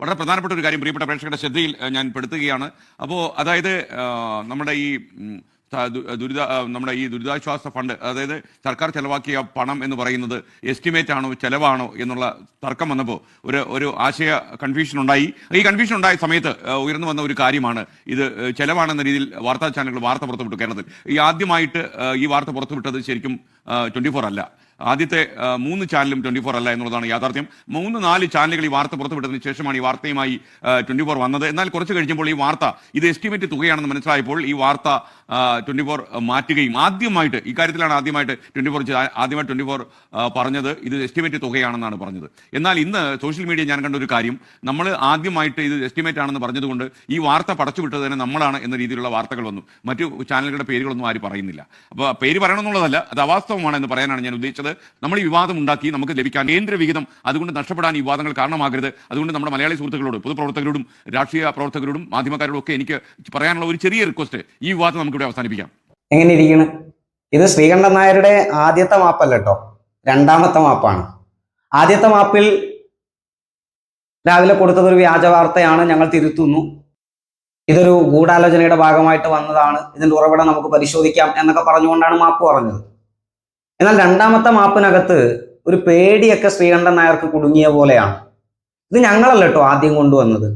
വളരെ പ്രധാനപ്പെട്ട ഒരു കാര്യം പ്രിയപ്പെട്ട പ്രേക്ഷകരുടെ ശ്രദ്ധയിൽ ഞാൻ പെടുത്തുകയാണ്. അപ്പോൾ അതായത് നമ്മുടെ ഈ ദുരിതാ നമ്മുടെ ഈ ദുരിതാശ്വാസ ഫണ്ട് അതായത് സർക്കാർ ചെലവാക്കിയ പണം എന്ന് പറയുന്നത് എസ്റ്റിമേറ്റ് ആണോ ചെലവാണോ എന്നുള്ള തർക്കം വന്നപ്പോൾ ഒരു ഒരു ആശയ കൺഫ്യൂഷൻ ഉണ്ടായി. ഈ കൺഫ്യൂഷൻ ഉണ്ടായ സമയത്ത് ഉയർന്നു വന്ന ഒരു കാര്യമാണ് ഇത് ചെലവാണെന്ന രീതിയിൽ വാർത്താ ചാനലുകൾ വാർത്ത പുറത്തുവിട്ടു കേരളത്തിൽ. ഈ ആദ്യമായിട്ട് ഈ വാർത്ത പുറത്തുവിട്ടത് ശരിക്കും ട്വന്റി ഫോർ അല്ല. ആദ്യത്തെ മൂന്ന് ചാനലും ട്വന്റി ഫോർ അല്ല എന്നുള്ളതാണ് യാഥാർത്ഥ്യം. മൂന്ന് നാല് ചാനലുകൾ ഈ വാർത്ത പുറത്തുവിട്ടതിന് ശേഷമാണ് ഈ വാർത്തയുമായി ട്വന്റി ഫോർ വന്നത്. എന്നാൽ കുറച്ച് കഴിഞ്ഞപ്പോൾ ഈ വാർത്ത ഇത് എസ്റ്റിമേറ്റ് തുകയാണെന്ന് മനസ്സിലായപ്പോൾ ഈ വാർത്ത ട്വന്റി ഫോർ മാറ്റുകയും ആദ്യമായിട്ട് ഇക്കാര്യത്തിലാണ് ആദ്യമായിട്ട് ട്വന്റി ഫോർ ആദ്യമായിട്ട് ട്വന്റി ഫോർ പറഞ്ഞത് ഇത് എസ്റ്റിമേറ്റ് തുകയാണെന്നാണ് പറഞ്ഞത്. എന്നാൽ ഇന്ന് സോഷ്യൽ മീഡിയ ഞാൻ കണ്ട ഒരു കാര്യം നമ്മൾ ആദ്യമായിട്ട് ഇത് എസ്റ്റിമേറ്റ് ആണെന്ന് പറഞ്ഞതുകൊണ്ട് ഈ വാർത്ത പടച്ചുവിട്ടത് തന്നെ നമ്മളാണ് എന്ന രീതിയിലുള്ള വാർത്തകൾ വന്നു. മറ്റു ചാനലുകളുടെ പേരുകളൊന്നും ആര് പറയുന്നില്ല. അപ്പോൾ പേര് പറയണമെന്നുള്ളതല്ല അത് അവാസ്തവമാണ് എന്ന് പറയാനാണ് ഞാൻ ഉദ്ദേശിച്ചത്. നമ്മൾ ഈ വിവാദം ഉണ്ടാക്കി നമുക്ക് ലഭിക്കാൻ കേന്ദ്ര വിഹിതം അതുകൊണ്ട് നഷ്ടപ്പെടാൻ ഈ വിവാദങ്ങൾ കാരണമാകരുത്. അതുകൊണ്ട് നമ്മുടെ മലയാളി സുഹൃത്തുക്കളോട് പൊതുപ്രവർത്തകരോടും രാഷ്ട്രീയ പ്രവർത്തകരോടും മാധ്യമക്കാരോടും ഒക്കെ എനിക്ക് പറയാനുള്ള ഒരു ചെറിയ റിക്വസ്റ്റ് ഈ വിവാദം നമുക്ക് ഇവിടെ അവസാനിപ്പിക്കാം. എങ്ങനെ ഇരിക്കണ് ഇത് ശ്രീകണ്ഠൻ നായരുടെ ആദ്യത്തെ മാപ്പല്ല കേട്ടോ രണ്ടാമത്തെ മാപ്പാണ്. ആദ്യത്തെ മാപ്പിൽ രാവിലെ കൊടുത്തത് ഒരു വ്യാജ വാർത്തയാണ് ഞങ്ങൾ തിരുത്തുന്നു. ഇതൊരു ഗൂഢാലോചനയുടെ ഭാഗമായിട്ട് വന്നതാണ്. ഇതിന്റെ ഉറവിടം നമുക്ക് പരിശോധിക്കാം എന്നൊക്കെ പറഞ്ഞുകൊണ്ടാണ് മാപ്പ് പറഞ്ഞത്. എന്നാൽ രണ്ടാമത്തെ മാപ്പിനകത്ത് ഒരു പേടിയൊക്കെ ശ്രീകണ്ഠൻ നായർക്ക് കുടുങ്ങിയ പോലെയാണ്. ഇത് ഞങ്ങളല്ല കേട്ടോ ആദ്യം കൊണ്ടുവന്നത്.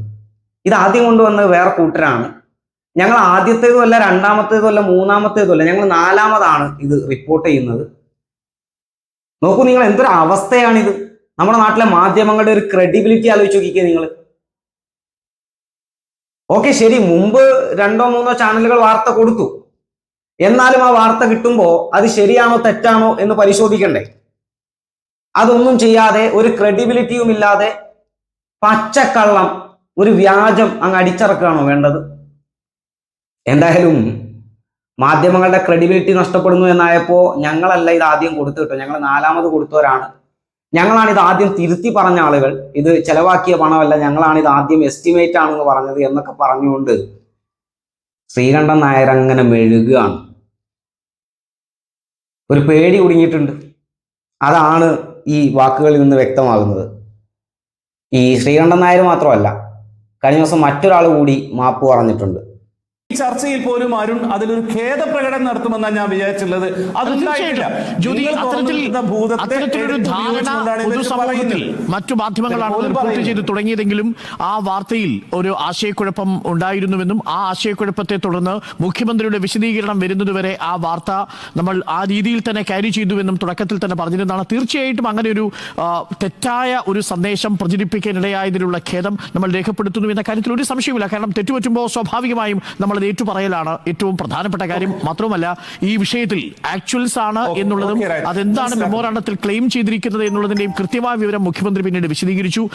ഇത് ആദ്യം കൊണ്ടുവന്നത് വേറെ കൂട്ടരാണ്. ഞങ്ങൾ ആദ്യത്തേതും അല്ല രണ്ടാമത്തേതും അല്ല മൂന്നാമത്തേതും അല്ല ഞങ്ങൾ നാലാമതാണ് ഇത് റിപ്പോർട്ട് ചെയ്യുന്നത്. നോക്കൂ നിങ്ങൾ എന്തൊരു അവസ്ഥയാണിത്. നമ്മുടെ നാട്ടിലെ മാധ്യമങ്ങളുടെ ഒരു ക്രെഡിബിലിറ്റി ആലോചിച്ച് നോക്കിക്കുക നിങ്ങൾ ഓക്കെ ശരി മുമ്പ് രണ്ടോ മൂന്നോ ചാനലുകൾ വാർത്ത കൊടുത്തു. എന്നാലും ആ വാർത്ത കിട്ടുമ്പോൾ അത് ശരിയാണോ തെറ്റാണോ എന്ന് പരിശോധിക്കണ്ടേ? അതൊന്നും ചെയ്യാതെ ഒരു ക്രെഡിബിലിറ്റിയും ഇല്ലാതെ പച്ചക്കള്ളം ഒരു വ്യാജം അങ്ങ് അടിച്ചിറക്കുകയാണോ വേണ്ടത്? എന്തായാലും മാധ്യമങ്ങളുടെ ക്രെഡിബിലിറ്റി നഷ്ടപ്പെടുന്നു എന്നായപ്പോൾ ഞങ്ങളല്ല ഇത് ആദ്യം കൊടുത്തു കിട്ടും. ഞങ്ങൾ നാലാമത് കൊടുത്തവരാണ്. ഞങ്ങളാണ് ഇത് ആദ്യം തിരുത്തി പറഞ്ഞ ആളുകൾ. ഇത് ചെലവാക്കിയ പണമല്ല ഞങ്ങളാണ് ഇത് ആദ്യം എസ്റ്റിമേറ്റ് ആണെന്ന് പറഞ്ഞത് എന്നൊക്കെ പറഞ്ഞുകൊണ്ട് ശ്രീകണ്ഠൻ നായർ അങ്ങനെ മെഴുകുകയാണ് ഒരു പേടി കുടുങ്ങിയിട്ടുണ്ട് അതാണ് ഈ വാക്കുകളിൽ നിന്ന് വ്യക്തമാകുന്നത്. ഈ ശ്രീകണ്ഠൻ നായർ മാത്രമല്ല കഴിഞ്ഞ ദിവസം മറ്റൊരാൾ കൂടി മാപ്പ് പറഞ്ഞിട്ടുണ്ട്. ഈ ചർച്ചയിൽ പോലും അരുൺ അതിലൊരു ഖേദപ്രകടനം നടത്തുമെന്നാണ് ഞാൻ വിചാരിച്ചുള്ളത് അതുണ്ടായിട്ടില്ല മറ്റു മാധ്യമങ്ങളാണ് റിപ്പോർട്ട് ചെയ്ത് തുടങ്ങിയതെങ്കിലും ആ വാർത്തയിൽ ഒരു ആശയക്കുഴപ്പം ഉണ്ടായിരുന്നുവെന്നും ആ ആശയക്കുഴപ്പത്തെ തുടർന്ന് മുഖ്യമന്ത്രിയുടെ വിശദീകരണം വരുന്നതുവരെ ആ വാർത്ത നമ്മൾ ആ രീതിയിൽ തന്നെ ക്യാരി ചെയ്തുവെന്നും തുടക്കത്തിൽ തന്നെ പറഞ്ഞിരുന്നതാണ്. തീർച്ചയായിട്ടും അങ്ങനെ ഒരു തെറ്റായ ഒരു സന്ദേശം പ്രചരിപ്പിക്കാനിടയായതിലുള്ള ഖേദം നമ്മൾ രേഖപ്പെടുത്തുന്നു എന്ന കാര്യത്തിൽ ഒരു സംശയമില്ല കാരണം തെറ്റുപറ്റുമ്പോൾ സ്വാഭാവികമായും നമ്മൾ അത് ഏറ്റുപറയലാണ്. ഏറ്റവും പ്രധാനപ്പെട്ട കാര്യം മാത്രമല്ല ഈ വിഷയത്തിൽ ആക്ച്വൽസ് ആണ് എന്നുള്ളതും അതെന്താണ് മെമ്മോറാണ്ടത്തിൽ ക്ലെയിം ചെയ്തിരിക്കുന്നത് എന്നുള്ളതിന്റെയും കൃത്യമായ വിവരം മുഖ്യമന്ത്രി പിന്നീട് വിശദീകരിച്ചു.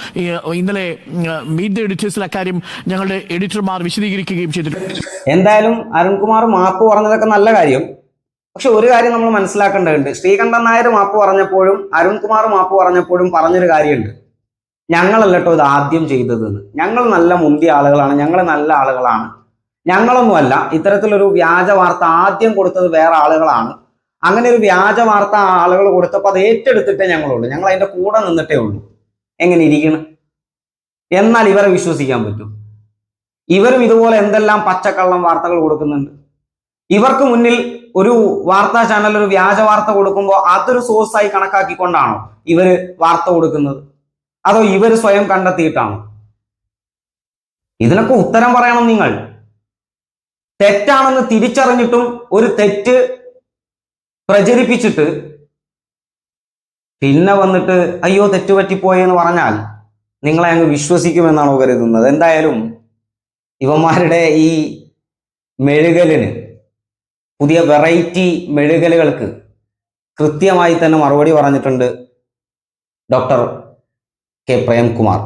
ഇന്നലെ മീറ്റ് ദ എഡിറ്റേഴ്സിൽ അക്കാര്യം ഞങ്ങളുടെ എഡിറ്റർമാർ വിശദീകരിക്കുകയും ചെയ്തിട്ടുണ്ട്. എന്തായാലും അരുൺകുമാർ മാപ്പ് പറഞ്ഞതൊക്കെ നല്ല കാര്യം. പക്ഷെ ഒരു കാര്യം നമ്മൾ മനസ്സിലാക്കേണ്ടതുണ്ട്. ശ്രീകണ്ഠൻ നായർ മാപ്പ് പറഞ്ഞപ്പോഴും അരുൺകുമാർ മാപ്പ് പറഞ്ഞപ്പോഴും പറഞ്ഞൊരു കാര്യമുണ്ട്. ഞങ്ങളല്ലട്ടോ ഇത് ആദ്യം ചെയ്തതെന്ന്. ഞങ്ങൾ നല്ല മുന്തിയ ആളുകളാണ്. ഞങ്ങൾ നല്ല ആളുകളാണ്. ഞങ്ങളൊന്നുമല്ല. ഇത്തരത്തിലൊരു വ്യാജ വാർത്ത ആദ്യം കൊടുത്തത് വേറെ ആളുകളാണ്. അങ്ങനെ ഒരു വ്യാജ വാർത്ത ആളുകൾ കൊടുത്തപ്പോൾ അത് ഏറ്റെടുത്തിട്ടേ ഞങ്ങളുള്ളൂ. ഞങ്ങൾ അതിന്റെ കൂടെ നിന്നിട്ടേ ഉള്ളൂ. എങ്ങനെ ഇരിക്കണം? എന്നാൽ ഇവരെ വിശ്വസിക്കാൻ പറ്റും. ഇവരും ഇതുപോലെ എന്തെല്ലാം പച്ചക്കള്ളം വാർത്തകൾ കൊടുക്കുന്നുണ്ട്. ഇവർക്ക് മുന്നിൽ ഒരു വാർത്താ ചാനൽ ഒരു വ്യാജ വാർത്ത കൊടുക്കുമ്പോൾ അതൊരു സോഴ്സായി കണക്കാക്കിക്കൊണ്ടാണോ ഇവർ വാർത്ത കൊടുക്കുന്നത്? അതോ ഇവർ സ്വയം കണ്ടെത്തിയിട്ടാണോ? ഇതിനൊക്കെ ഉത്തരം പറയണം നിങ്ങൾ. തെറ്റാണെന്ന് തിരിച്ചറിഞ്ഞിട്ടും ഒരു തെറ്റ് പ്രചരിപ്പിച്ചിട്ട് പിന്നെ വന്നിട്ട് അയ്യോ തെറ്റുപറ്റിപ്പോയെന്ന് പറഞ്ഞാൽ നിങ്ങളെ അങ്ങ് വിശ്വസിക്കുമെന്നാണോ കരുതുന്നത്? എന്തായാലും ഇവന്മാരുടെ ഈ മെഴുകലിന് പുതിയ വെറൈറ്റി മെഴുകലുകൾക്ക് കൃത്യമായി തന്നെ മറുപടി പറഞ്ഞിട്ടുണ്ട് ഡോക്ടർ കെ പ്രേംകുമാർ.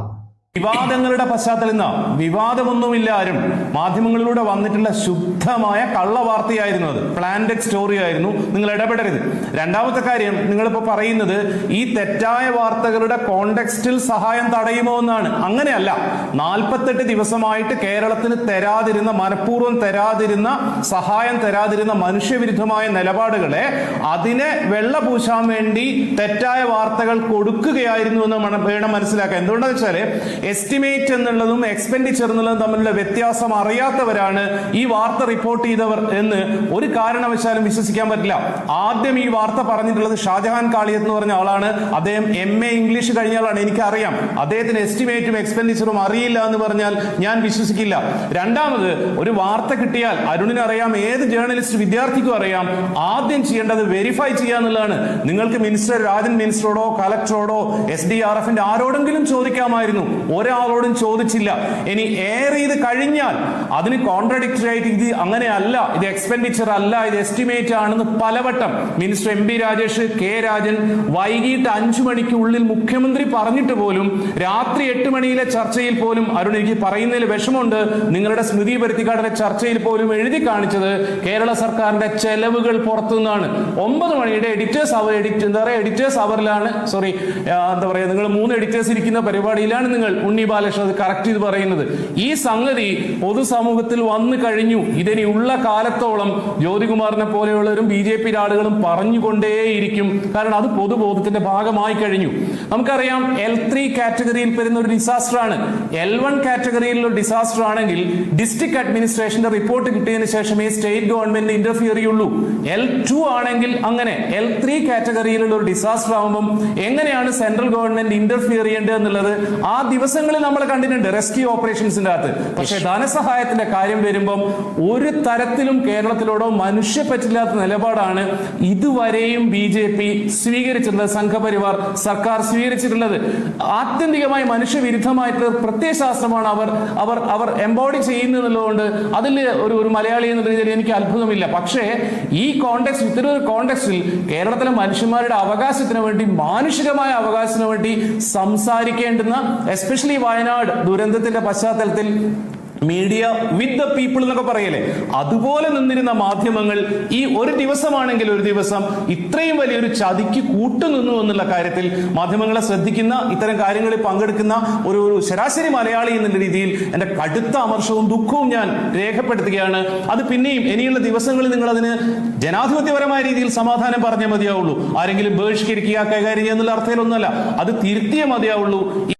വിവാദങ്ങളുടെ പശ്ചാത്തലം വിവാദമൊന്നുമില്ല ആരും. മാധ്യമങ്ങളിലൂടെ വന്നിട്ടുള്ള ശുദ്ധമായ കള്ളവാർത്തയായിരുന്നു അത്. പ്ലാന്റഡ് സ്റ്റോറി ആയിരുന്നു. നിങ്ങൾ ഇടപെടരുത്. രണ്ടാമത്തെ കാര്യം നിങ്ങളിപ്പോ പറയുന്നത് ഈ തെറ്റായ വാർത്തകളുടെ കോണ്ടെക്സ്റ്റിൽ സഹായം തടയുമോ എന്നാണ്. അങ്ങനെയല്ല. നാൽപ്പത്തെട്ട് ദിവസമായിട്ട് കേരളത്തിന് തരാതിരുന്ന മനഃപൂർവം തരാതിരുന്ന സഹായം തരാതിരുന്ന മനുഷ്യവിരുദ്ധമായ നിലപാടുകളെ അതിനെ വെള്ള പൂശാൻ വേണ്ടി തെറ്റായ വാർത്തകൾ കൊടുക്കുകയായിരുന്നു എന്ന് വേണം മനസ്സിലാക്കാൻ. എന്തുകൊണ്ടാന്ന് വെച്ചാൽ എസ്റ്റിമേറ്റ് എന്നുള്ളതും എക്സ്പെൻഡിച്ചർ എന്നുള്ളതും തമ്മിലുള്ള വ്യത്യാസം അറിയാത്തവരാണ് ഈ വാർത്ത റിപ്പോർട്ട് ചെയ്തവർ എന്ന് ഒരു കാരണവശാലും വിശ്വസിക്കാൻ പറ്റില്ല. ആദ്യം ഈ വാർത്ത പറഞ്ഞിട്ടുള്ളത് ഷാജഹാൻ കാളിയത്ത് എന്ന് പറഞ്ഞ ആളാണ്. അദ്ദേഹം എം എ ഇംഗ്ലീഷ് കഴിഞ്ഞ ആളാണ് എനിക്കറിയാം. അദ്ദേഹത്തിന് എസ്റ്റിമേറ്റും എക്സ്പെൻഡിച്ചറും അറിയില്ല എന്ന് പറഞ്ഞാൽ ഞാൻ വിശ്വസിക്കില്ല. രണ്ടാമത് ഒരു വാർത്ത കിട്ടിയാൽ അരുണിന് അറിയാം ഏത് ജേർണലിസ്റ്റ് വിദ്യാർത്ഥിക്കും അറിയാം. ആദ്യം ചെയ്യേണ്ടത് വെരിഫൈ ചെയ്യുക എന്നുള്ളതാണ്. നിങ്ങൾക്ക് മിനിസ്റ്റർ രാജൻ മിനിസ്റ്ററോടോ കലക്ടറോടോ എസ് ഡി ആർ എഫിന്റെ ആരോടെങ്കിലും ചോദിക്കാമായിരുന്നു. ഒരാളോടും ചോദിച്ചില്ല. ഇനി എയർ ചെയ്ത് കഴിഞ്ഞാൽ അതിന് കോൺട്രഡിക്ടറി ആയിട്ട് ഇത് അങ്ങനെയല്ല ഇത് എക്സ്പെൻഡിച്ചർ അല്ല ഇത് എസ്റ്റിമേറ്റ് ആണെന്ന് പലവട്ടം minister M P Rajesh K Rajan വൈകിട്ട് അഞ്ചു മണിക്ക് ഉള്ളിൽ മുഖ്യമന്ത്രി പറഞ്ഞിട്ട് പോലും രാത്രി എട്ട് മണിയിലെ ചർച്ചയിൽ പോലും അരുൺ എനിക്ക് പറയുന്നതിൽ വിഷമമുണ്ട്. നിങ്ങളുടെ സ്മൃതി പരുത്തിക്കാടിന്റെ ചർച്ചയിൽ പോലും എഴുതി കാണിച്ചത് കേരള സർക്കാരിന്റെ ചെലവുകൾ പുറത്തു നിന്നാണ് ഒമ്പത് മണിയുടെ എഡിറ്റേഴ്സ് അവർ എഡിറ്റ് എന്താ പറയുക എഡിറ്റേഴ്സ് അവറിലാണ് സോറി എന്താ പറയുക നിങ്ങൾ മൂന്ന് എഡിറ്റേഴ്സ് ഇരിക്കുന്ന പരിപാടിയിലാണ് നിങ്ങൾ ഉണ്ണി ബാലകൃഷ്ണൻ അത് കറക്റ്റ് ചെയ്ത് പറയുന്നത്. ഈ സംഗതി പൊതുസമൂഹത്തിൽ വന്നു കഴിഞ്ഞു. ഇതിനി ഉള്ള കാലത്തോളം ജ്യോതികുമാറിനെ പോലെയുള്ളവരും ബി ജെ പിയുടെ ആളുകളും പറഞ്ഞുകൊണ്ടേയിരിക്കും. കാരണം അത് പൊതുബോധത്തിന്റെ ഭാഗമായി കഴിഞ്ഞു. നമുക്കറിയാം എൽ ത്രീ കാറ്റഗറിയിൽ പെരുന്ന ഒരു ഡിസാസ്റ്റർ ആണ്. എൽ വൺ കാറ്റഗറിയിലുള്ള ഡിസാസ്റ്റർ ആണെങ്കിൽ ഡിസ്ട്രിക്ട് അഡ്മിനിസ്ട്രേഷന്റെ റിപ്പോർട്ട് കിട്ടിയതിന് ശേഷമേ സ്റ്റേറ്റ് ഗവൺമെന്റ് ഇന്റർഫിയർ ചെയ്യുള്ളൂ. എൽ ടു ആണെങ്കിൽ അങ്ങനെ എൽ ത്രീ കാറ്റഗറിയിലുള്ള ഒരു ഡിസാസ്റ്റർ ആകുമ്പം എങ്ങനെയാണ് സെൻട്രൽ ഗവൺമെന്റ് ഇന്റർഫിയർ ചെയ്യേണ്ടത് എന്നുള്ളത് ആ ദിവസങ്ങളിൽ നമ്മൾ കണ്ടിട്ടുണ്ട് റെസ്ക്യൂ ഓപ്പറേഷൻസിന്റെ അകത്ത്. പക്ഷേ ധനസഹായത്തിന്റെ കാര്യം വരുമ്പം ഒരു തരത്തിലും കേരളത്തിലോടോ മനുഷ്യപ്പറ്റില്ലാത്ത നിലപാടാണ് ഇതുവരെയും ബി ജെ പി സ്വീകരിച്ചിട്ടുള്ളത് സംഘപരിവാർ സർക്കാർ സ്വീകരിച്ചിട്ടുള്ളത്. ആത്യന്തികമായി മനുഷ്യവിരുദ്ധമായിട്ടുള്ള പ്രത്യയശാസ്ത്രമാണ് അവർ അവർ അവർ എംബോഡി ചെയ്യുന്നതുകൊണ്ട് അതിൽ ഒരു ഒരു മലയാളി എന്ന രീതിയിൽ എനിക്ക് അത്ഭുതമില്ല. പക്ഷേ ഈ കോണ്ടെക്സ്റ്റ് ഇത്തരം ഒരു കോണ്ടെക്സ്റ്റിൽ കേരളത്തിലെ മനുഷ്യന്മാരുടെ അവകാശത്തിന് വേണ്ടി മാനുഷികമായ അവകാശത്തിന് വേണ്ടി സംസാരിക്കേണ്ടുന്ന എസ്പെഷ്യലി വയനാട് ദുരന്തത്തിന്റെ പശ്ചാത്തലത്തിൽ മീഡിയ വിത്ത് ദ പീപ്പിൾ എന്നൊക്കെ പറയല്ലേ? അതുപോലെ നിന്നിരുന്ന മാധ്യമങ്ങൾ ഈ ഒരു ദിവസമാണെങ്കിൽ ഒരു ദിവസം ഇത്രയും വലിയൊരു ചതിക്ക് കൂട്ടുനിന്നു എന്നുള്ള കാര്യത്തിൽ മാധ്യമങ്ങളെ ശ്രദ്ധിക്കുന്ന ഇത്തരം കാര്യങ്ങളിൽ പങ്കെടുക്കുന്ന ഒരു ഒരു ശരാശരി മലയാളി എന്നുള്ള രീതിയിൽ എന്റെ കടുത്ത അമർഷവും ദുഃഖവും ഞാൻ രേഖപ്പെടുത്തുകയാണ്. അത് പിന്നെയും ഇനിയുള്ള ദിവസങ്ങളിൽ നിങ്ങൾ അതിന് ജനാധിപത്യപരമായ രീതിയിൽ സമാധാനം പറഞ്ഞേ മതിയാവുള്ളൂ. ആരെങ്കിലും ബഹിഷ്കരിക്കുക കൈകാര്യം ചെയ്യുന്നുള്ള അർത്ഥത്തിലൊന്നുമല്ല. അത് തിരുത്തിയേ മതിയാവുള്ളൂ.